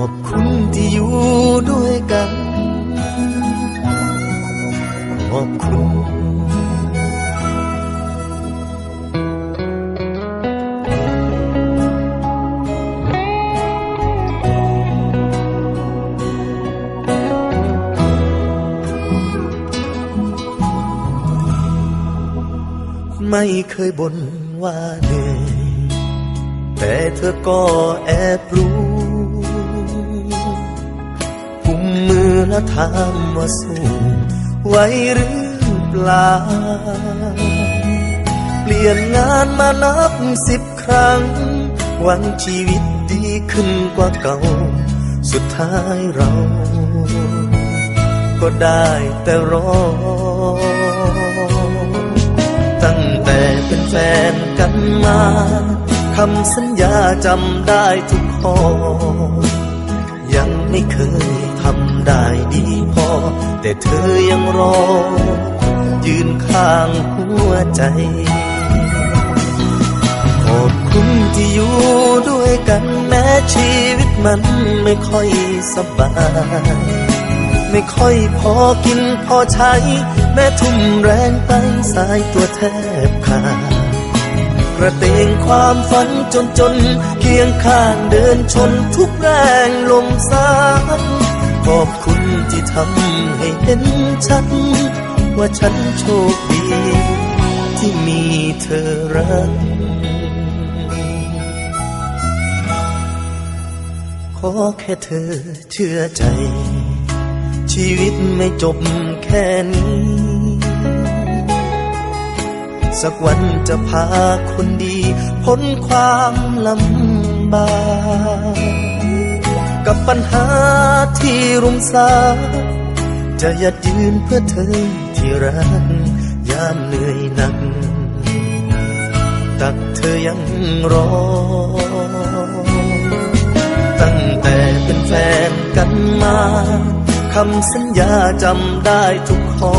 อบคุณที่อยู่ด้วยกัน ขอบคุณไม่เคยบ่นว่าเหนื่อยแต่เธอก็แอบรู้ แล้วถามว่าสู้ไหวหรือเปล่า เปลี่ยนงานมานับสิบครั้ง หวังชีวิตดีขึ้นกว่าเก่า สุดท้ายเรา ก็ได้แต่รอ ตั้งแต่เป็นแฟนกันมาคำสัญญาจำได้ทุกข้อยังไม่เคย ทำได้ดีพอ แต่เธอยังรอ ยืนข้างหัวใจ ขอบคุณที่อยู่ด้วยกันแม้ชีวิตมันไม่ค่อยสบาย ไม่ค่อยพอกินพอใช้ แม้ทุ่มแรงไปสายตัวแทบขาดกระเตงความฝันจนจนเคียงข้างเดินชนทุกแรงลมสายำให้เห็นชัดว่าฉันโชคดี ที่มีเธอรัก ขอแค่เธอเชื่อใจ ชีวิตไม่จบแค่นี้ สักวันจะพาคนดี พ้นความลำบาก กับปัญหาที่รุมสาจะยัดยืนเพื่อเธอที่รักยามเหนื่อยหนัก ตักเธอยังรอ ตั้งแต่เป็นแฟนกันมาคำสัญญาจำได้ทุกข้อ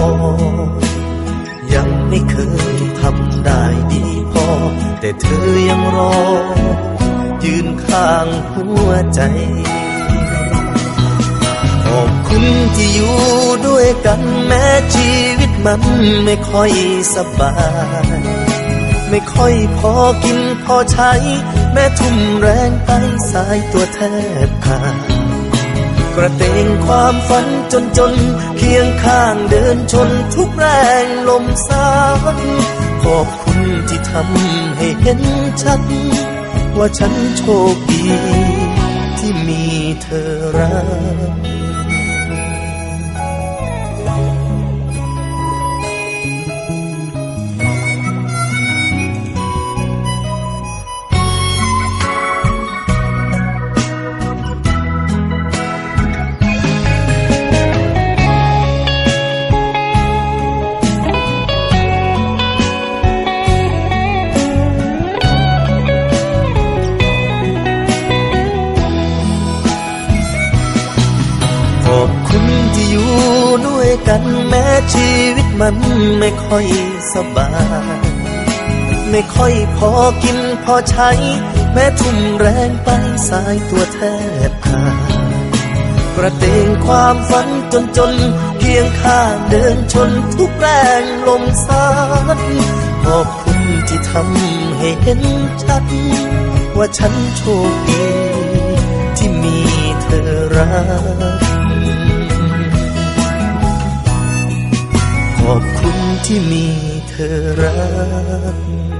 ยังไม่เคยทำได้ดีพอ แต่เธอยังรอ ยืนข้างหัวใจ อบคุณที่อยู่ด้วยกันแม้ชีวิตมันไม่ค่อยสบาย ไม่ค่อยพอกินพอใช้ แม้ทุ่มแรงไปสายตัวแทบขาดกระเตงความฝันจนจนเคียงข้างเดินชนทุกแรงลมสายขอบคุณที่ทำให้เห็นชัดว่าฉันโชคดีที่มีเธอรัก วยกันแม้ชีวิตมันไม่ค่อยสบาย ไม่ค่อยพอกินพอใช้ แม้ทุ่มแรงไปสายตัวแทบขาดกระเตงความฝันจนจนเคียงข้างเดินชนทุกแรงลมสาดขอบคุณที่ทำให้เห็นชัด ว่าฉันโชคดีที่มีเธอรัก ที่มีเธอรัก